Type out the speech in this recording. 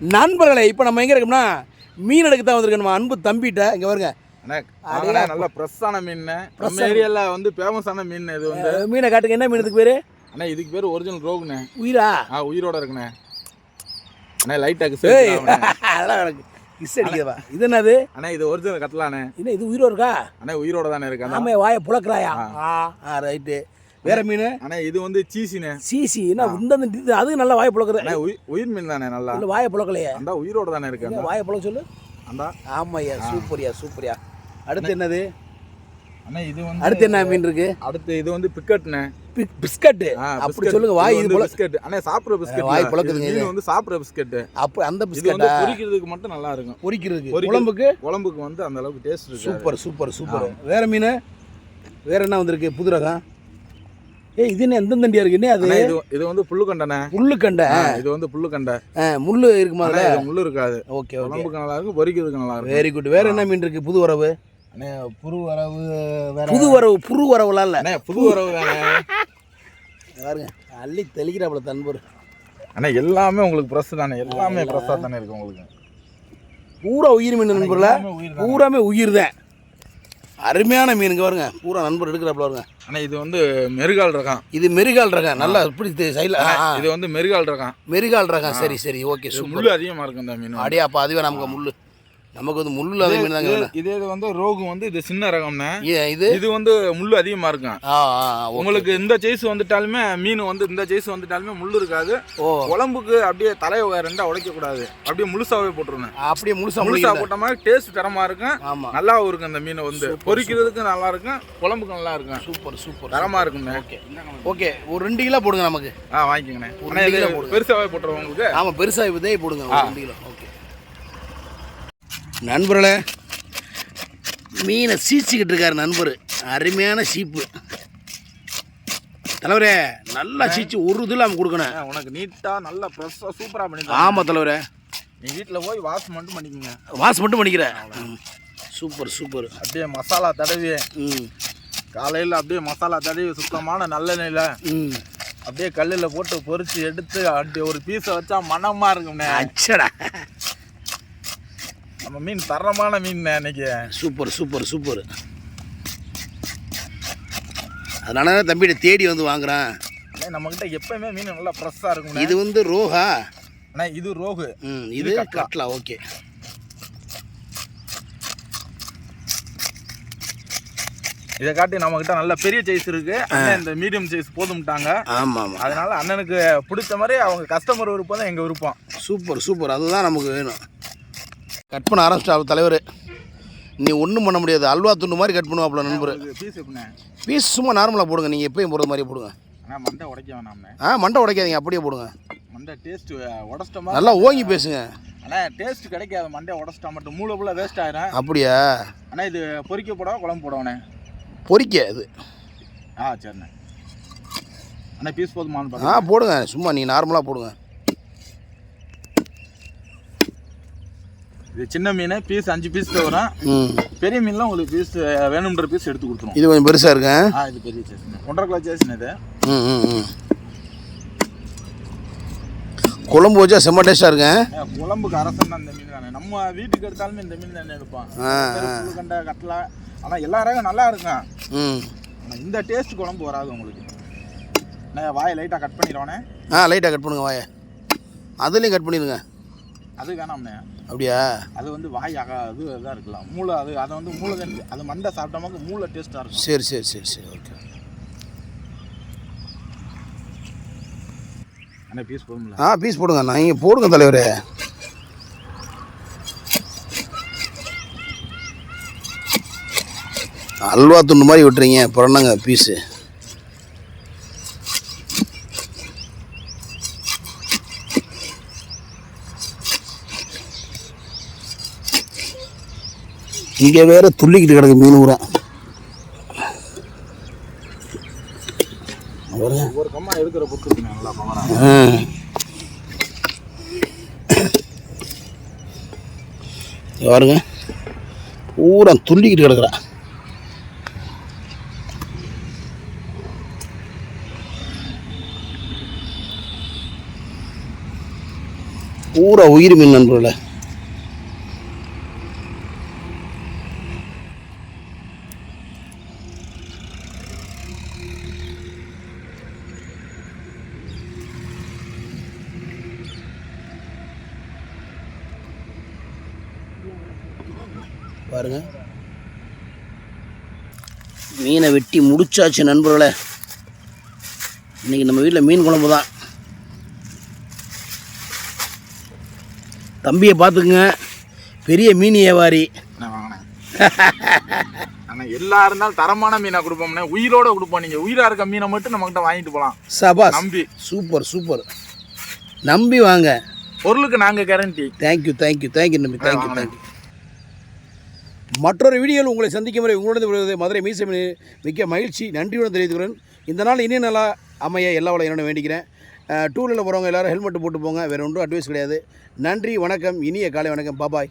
நண்பர்களே இப்போ நம்ம எங்கே இருக்கோம்னா மீன் எடுக்க தான் வந்திருக்கோம் நம்ம அன்பு தம்பிட்ட. இங்கே வருங்க நல்ல ஃப்ரெஷ்ஷான மீன் நம்ம ஏரியால வந்து ஃபேமஸான மீன் இது வந்து. மீனை காட்டுங்க. என்ன மீனுக்கு பேர்? அண்ணா இதுக்கு பேர் ஒரிஜினல் ரோகுண்ணே. உயிரா? ஆ உயிரோட இருக்குண்ணே. அண்ணே லைட்டாக சேர்த்து அதெல்லாம் எனக்கு கிஸ் அடிக்கிறவா இது என்னது? அண்ணா இது ஒரிஜினல் கட்டலாண்ணே. என்ன இது உயிரோ இருக்கா? அண்ணா உயிரோட தானே இருக்கு அண்ணா. ஆமே வாயை புழக்கிறாயா? ஆ. ஆ ரைட்டு வேற மீன்? அண்ணா இது வந்து சீசிண்ணே. சிசி என்ன இந்த இது அது நல்லா வாயை உயி- உயிர் மீன் தானே நல்லா? இல்லை வாயை புழக்கலையே. அந்த உயிரோட தானே இருக்கு அந்த? வாயை புழக்க சொல்லு. அந்த. ஆமாய்யா சூப்பர்யா சூப்பர்யா. அடுத்து என்னது? அண்ணா இது வந்து அடுத்து என்ன மீன் இருக்கு? அடுத்து இது வந்து பிக்கட்ண்ணே பி- பிஸ்கட்டு. ஆ, அப்படி பிஸ்கட். சொல்லுங்க வாய் இது பிஸ்கட் அண்ணா சாப்பிடுற பிஸ்கட் வாய் புழக்குதுங்க இது வந்து சாப்பிடுற பிஸ்கட் அப்போ அந்த இது வந்து பொரிக்கிறதுக்கு மட்டும் நல்லா இருக்கும். பொரிக்கிறதுக்கு பொரிக்கிறது. குழம்புக்கு? குழம்புக்கு வந்து அந்த அளவுக்கு டேஸ்ட் இருக்கு சூப்பர் சூப்பர் சூப்பர். வேற மீன்? வேற என்ன வந்திருக்கு? புது ரகம்? ஏய் இது என்ன எந்த தண்டியா இருக்கு? என்ன அது? இது இது வந்து புல்லுக்கண்டண்ணே. முள்ளுக்கண்டை ஆ, இது வந்து புல்லுக்கண்டை. ஆ, முள்ளு இருக்குமா அதுல? முள்ளு இருக்காது. ஓகே குழம்புக்கு நல்லா இருக்கும் பொரிக்கிறதுக்கு நல்லா இருக்கும் வெரி குட் வேற என்ன மீன் இருக்கு? புது வரவு அண்ணே புரு வரவு வேற. புது வரவு புது வரவுலாம் இல்ல. அண்ணே புது வரவு தானே பாருங்க அள்ளி தெளிக்கிறாப்புல தன்பர். அண்ணா எல்லாமே உங்களுக்கு ப்ரெஸ் தானே எல்லாமே ப்ரெஸ்ஸாக தானே இருக்கு உங்களுக்கு. பூரா உயிர் மீன் நண்பர்கள. பூராமே உயிர் தான். அருமையான மீனுங்க பாருங்க. பூரா நண்பர் எடுக்கிறாப்புல பாருங்க. அண்ணா இது வந்து மெருகால் ரகம். இது மெரிகால் ரகம். நல்லா இப்படி சைடில் இது வந்து மெருகால் ரகம். மெரிகால் ரகம். சரி சரி. ஓகே இது சூப்பர். முள்ளு அதிகமா இருக்கும் இந்த மீன் அடியா அப்போ அதுவே நமக்கு முள்ளு. நமக்கு வந்து முள்ளு இல்லாத மீன் தாங்க. இதே இது வந்து ரோகு வந்து இது சின்ன ரகம்ண்ணே. ஏ- இது? இது வந்து முள்ளு அதிகமா இருக்கும். உங்களுக்கு இந்த சைஸ் வந்துட்டாலுமே மீன் வந்து இந்த சைஸ் வந்துட்டாலுமே முள்ளு இருக்காது. குழம்புக்கு அப்படியே தலையை ரெண்டா உடைக்க கூடாது அப்படியே முழுசாவே போட்டுருணும் அப்படியே முழுசா முழுசா போட்ட மாதிரி டேஸ்ட் தரமா இருக்கும். நல்லாவும் இருக்கும் அந்த மீன் வந்து. பொரிக்கிறதுக்கு நல்லா இருக்கும். குழம்புக்கு நல்லா இருக்கும். சூப்பர் சூப்பர் தரமா இருக்கும்ண்ணே. ஓகே. ஓகே ஒரு ரெண்டு கிலோ போடுங்க நமக்கு. ஆ வாங்கிக்கோங்கண்ணே. பெருசாவே போட்டுருவோம் உங்களுக்கு? ஆமாம் பெருசாக இதே போடுங்க ரெண்டு கிலோ. நண்பர்களே மீனை சீச்சிக்கிட்டு இருக்காரு நண்பர். அருமையான சீப்பு. தலைவரே நல்லா சீச்சு ஒரு இது இல்லாமல் கொடுக்கணும். உனக்கு நீட்டா நல்லா ஃப்ரெஷ்ஷாக சூப்பரா பண்ணி ஆமாம் தலைவரே. நீ வீட்டில் போய் வாஷ் மட்டும் பண்ணிக்கோங்க. வாஷ் மட்டும் பண்ணிக்கிறேன் சூப்பர் சூப்பர். அப்படியே மசாலா தடவி. ம். காலையில் அப்படியே மசாலா தடவி சுத்தமான நல்லெண்ணெயில் ம். அப்படியே கல்லில் போட்டு பொரிச்சு எடுத்து அப்படி ஒரு பீஸை வச்சா மனமா இருக்கும்ண்ணே. அச்சடா. நம்ம மீன் தரமான மீன் இன்னைக்கு சூப்பர் சூப்பர் சூப்பர். அதனால தான் தம்பிகிட்ட தேடி வந்து வாங்குறேன். அண்ணே, நம்மகிட்ட எப்பயுமே மீன் நல்லா ஃப்ரெஷ்ஷாக இருக்கும்ண்ணே. இது வந்து ரோஹா. அண்ணா இது ரோகு. ம் இது கட்லா. ஓகே. இதை காட்டி நம்மகிட்ட நல்ல பெரிய சைஸ் இருக்கு. இந்த மீடியம் சைஸ் போதும்ட்டாங்க. ஆமாம் ஆமாம் அதனால அண்ணனுக்கு பிடிச்ச மாதிரி அவங்க கஸ்டமர் விருப்பம் தான் எங்க விருப்பம். Super super. அதுதான் நமக்கு வேணும். கட் பண்ண ஆரம்பிச்சிட்டா தலைவர். நீ ஒன்றும் பண்ண முடியாது. அல்வா துண்டு மாதிரி கட் பண்ணுவாப்புல நண்பர். பீஸ் சும்மா நார்மலாக போடுங்க. நீங்கள் எப்பயும் போடுற மாதிரியே போடுங்க. அண்ணா மண்டை உடைக்க வேணாம்ண்ணே ஆ மண்டை உடைக்காதீங்க. அப்படியே போடுங்க. மண்டை டேஸ்ட் உடச்சிட்ட மாதிரி நல்லா ஓங்கி பேசுங்க. அண்ணா டேஸ்ட் கிடைக்காது. மண்டை உடச்சிட்டா மட்டும். மூளை ஃபுல்லாக வேஸ்ட் ஆயிரும். அப்படியா? அண்ணா இது பொரிக்க போடவா குழம்பு போடவாண்ணே பொரிக்க இது. ஆ சரிண்ணே. அண்ணா பீஸ் போதுமானு ஆ போடுங்க. சும்மா நீங்கள் நார்மலாக போடுங்க. இது சின்ன மீன் பீஸ் அஞ்சு பீஸ் தான் வரும். பெரிய மீன்லாம் உங்களுக்கு பீஸ் வேணுன்ற பீஸ் எடுத்து கொடுத்துருவோம் இது கொஞ்சம் பெருசாக இருக்கேன் ஆ இது பெரிய சைஸ்ண்ணே ஒன்றரை கிலோ சைஸ்ண்ணே இது. குழம்பு வச்சா செம்ம டேஸ்ட்டாக இருக்கேன் ஏ, குழம்புக்கு அரசன் இந்த மீன் தானே. நம்ம வீட்டுக்கு எடுத்தாலுமே இந்த மீன் தானே எடுப்பான் கண்டை கட்டலா ஆனால் எல்லா ரகம் நல்லா இருக்கும். ம். ஆனா இந்த டேஸ்ட் குழம்பு வராது உங்களுக்கு. நான் வாயை லைட்டாக கட் பண்ணிடுவானே ஆ லைட்டாக கட் பண்ணுங்க வாயை. அதுலேயும் கட் பண்ணிடுங்க. அது வேணாம்ண்ணே. அப்படியா? அது வந்து வாய் அது இதாக இருக்கலாம். மூளை அது அதை வந்து மூளை அது மண்டை சாப்பிட்டோமாக்கு மூளை டேஸ்ட்டாக இருக்கும். சரி சரி சரி சரி ஓகே அண்ணே பீஸ் போதும்ல ஆ பீஸ் போடுங்க நான் இங்கே போடுங்க தலைவரே. அல்வா துண்டு மாதிரி விட்டுறீங்க. புறணங்க பீஸு இங்கே வேற துள்ளிக்கிட்டு கிடக்கு மீன் ஊரா. ஒவ்வொரு கம்மா எடுக்கிற பொறுத்து நல்லா பாருங்க. பூரா துள்ளிக்கிட்டு கிடக்குறா. பூரா உயிர் மீன் நண்பர்களே. பாருங்க. மீனை வெட்டி முடிச்சாச்சு நண்பர்களே. இன்னைக்கு நம்ம வீட்டில் மீன் குழம்பு தான். தம்பியை பார்த்துக்குங்க. பெரிய மீன் வியாபாரி. ஆனால் எல்லா இருந்தாலும் தரமான மீனை கொடுப்போம்னே. உயிரோட கொடுப்போம் நீங்கள் உயிராக இருக்க மீனை மட்டும் நம்மகிட்ட வாங்கிட்டு போகலாம் சபாஸ் நம்பி. Super super. நம்பி வாங்க. பொருளுக்கு நாங்கள் guarantee thank you thank you thank you நம்பி. தேங்க்யூ தேங்க்யூ மற்றொரு வீடியோவில் உங்களை சந்திக்கும் வரை உங்களுடன் வருவது மதுரை மீசமின் மிக்க மகிழ்ச்சி. நன்றியுடன் தெரிவித்துக்கிறேன் இந்த நாள் இனிய நாளாக அமைய எல்லா வளம் வேண்டிக்கிறேன். டூ வீலரில் போகிறவங்க எல்லோரும் ஹெல்மெட் போட்டு போங்க. வேறு ஒன்றும் அட்வைஸ் கிடையாது. நன்றி வணக்கம். இனிய காலை வணக்கம். பாபாய்